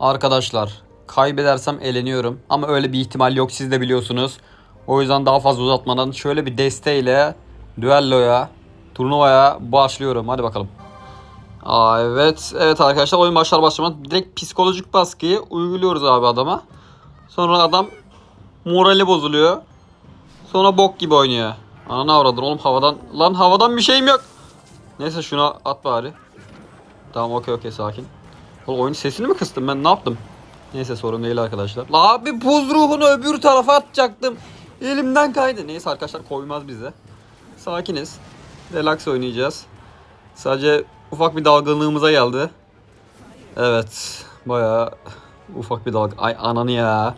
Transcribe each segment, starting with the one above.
Arkadaşlar kaybedersem eleniyorum ama öyle bir ihtimal yok siz de biliyorsunuz. O yüzden daha fazla uzatmadan şöyle bir desteğiyle düelloya, turnuvaya başlıyorum. Hadi bakalım. Aa, evet, evet arkadaşlar oyun başlar başlamaz direkt psikolojik baskıyı uyguluyoruz abi adama. Sonra adam morali bozuluyor. Sonra bok gibi oynuyor. Ana avradın oğlum havadan. Lan havadan bir şeyim yok. Neyse şuna at bari. Tamam okey okey sakin. Oğlum oyun sesini mi kıstım ben ne yaptım? Neyse sorun değil arkadaşlar. La abi buz ruhunu öbür tarafa atacaktım. Elimden kaydı. Neyse arkadaşlar koymaz bize. Sakiniz. Relax oynayacağız. Sadece ufak bir dalgınlığımıza geldi. Evet. Bayağı ufak bir dalga. Ay ananı ya.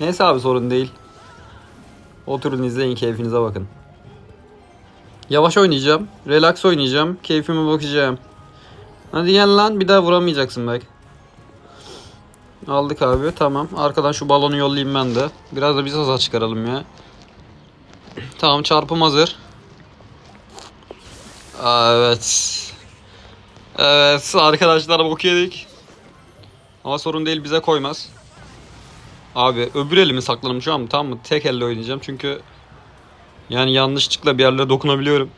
Neyse abi sorun değil. Oturun izleyin keyfinize bakın. Yavaş oynayacağım. Relax oynayacağım. Keyfime bakacağım. Hadi gel lan bir daha vuramayacaksın belki. Aldık abi tamam. Arkadan şu balonu yollayayım ben de. Biraz da biz hızla çıkaralım ya. Tamam çarpım hazır. Evet. Evet arkadaşlar bok yedik. Ama sorun değil bize koymaz. Abi öbür elimi sakladım şu an tamam mı? Tek elle oynayacağım çünkü yani yanlışlıkla bir yerlere dokunabiliyorum.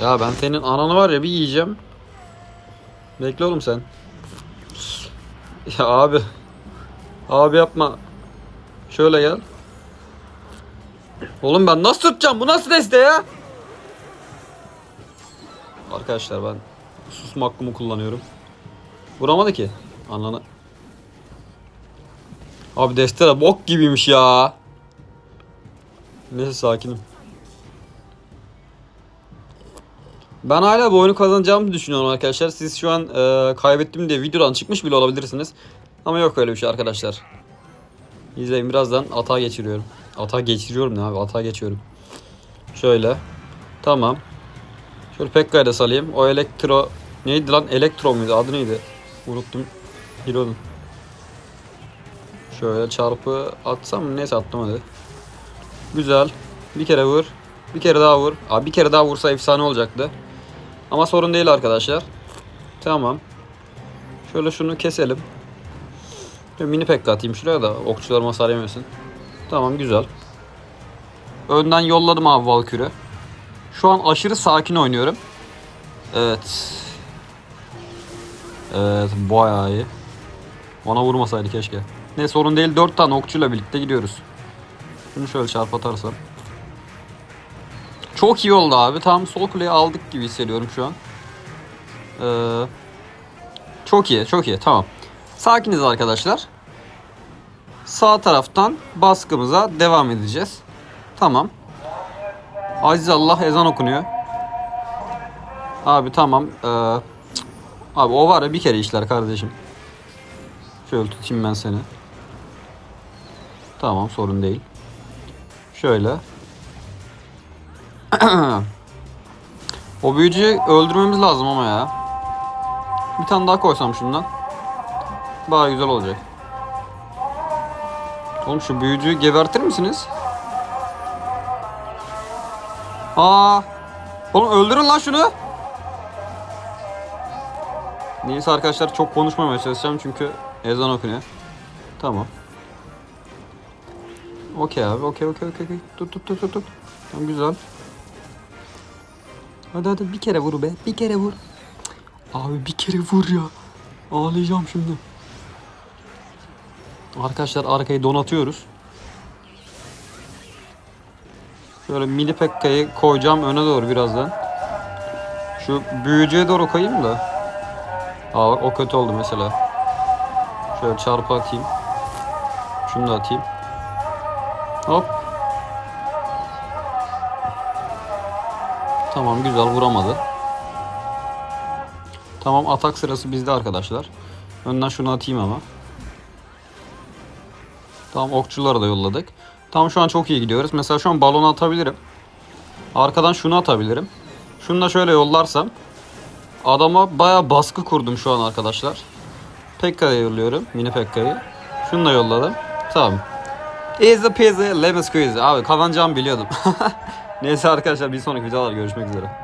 Ya ben senin ananı var ya bir yiyeceğim. Bekle oğlum sen. Ya abi. Abi yapma. Şöyle gel. Oğlum ben nasıl tutacağım? Bu nasıl deste ya? Arkadaşlar ben susma hakkımı kullanıyorum. Vuramadı ki. Ananı. Abi destere bok gibiymiş ya. Neyse sakinim. Ben hala bu oyunu kazanacağımı düşünüyorum arkadaşlar. Siz şu an e, kaybettim diye videodan çıkmış bile olabilirsiniz. Ama yok öyle bir şey arkadaşlar. İzleyin birazdan atağa geçiriyorum. Atağa geçiriyorum ne abi atağa geçiyorum. Şöyle. Tamam. Şöyle Pekka'yı da salayım. O elektro... Neydi lan? Elektro muydu? Adı neydi? Unuttum. Hero'nun. Şöyle çarpı atsam? Neyse attım hadi. Güzel. Bir kere vur. Bir kere daha vur. Abi bir kere daha vursa efsane olacaktı. Ama sorun değil arkadaşlar. Tamam. Şöyle şunu keselim. Şöyle mini pekka atayım şuraya da okçular hasar yemesin. Tamam güzel. Önden yolladım abi Valkür'ü. Şu an aşırı sakin oynuyorum. Evet. Evet bayağı iyi. Ona vurmasaydı keşke. Ne sorun değil 4 tane okçuyla birlikte gidiyoruz. Şunu şöyle çarp atarsam. Çok iyi oldu abi. Tam sol kuleyi aldık gibi hissediyorum şu an. Ee, çok iyi, çok iyi. Tamam. Sakiniz arkadaşlar. Sağ taraftan baskımıza devam edeceğiz. Tamam. Aziz Allah ezan okunuyor. Abi tamam. Ee, abi o var ya bir kere işler kardeşim. Şöyle tutayım ben seni. Tamam sorun değil. Şöyle. O büyücüyü öldürmemiz lazım ama ya. Bir tane daha koysam şundan. Baya güzel olacak. Oğlum şu büyücüyü gebertir misiniz? Aa! Oğlum öldürün lan şunu. Neyse arkadaşlar çok konuşmamaya çalışacağım çünkü ezan okunuyor. Tamam. Okey abi okey okey okey. tut tut tut tut. Tamam güzel. Hadi hadi bir kere vur be. Bir kere vur. Abi bir kere vur ya. Ağlayacağım şimdi. Arkadaşlar arkayı donatıyoruz. Şöyle mini pekkayı koyacağım öne doğru birazdan. Şu büyücüye doğru koyayım da. Aa bak o kötü oldu mesela. Şöyle çarpı atayım. Şunu da atayım. Hop. Tamam güzel vuramadı. Tamam atak sırası bizde arkadaşlar. Önden şunu atayım ama. Tamam okçuları da yolladık. Tamam şu an çok iyi gidiyoruz. Mesela şu an balonu atabilirim. Arkadan şunu atabilirim. Şunu da şöyle yollarsam. Adama baya baskı kurdum şu an arkadaşlar. Pekka'ya yolluyorum. Mini Pekka'yı. Şunu da yolladım. Tamam. Easy peasy lemon squeezy. Abi kazanacağımı biliyordum. Neyse arkadaşlar bir sonraki videolarda görüşmek üzere.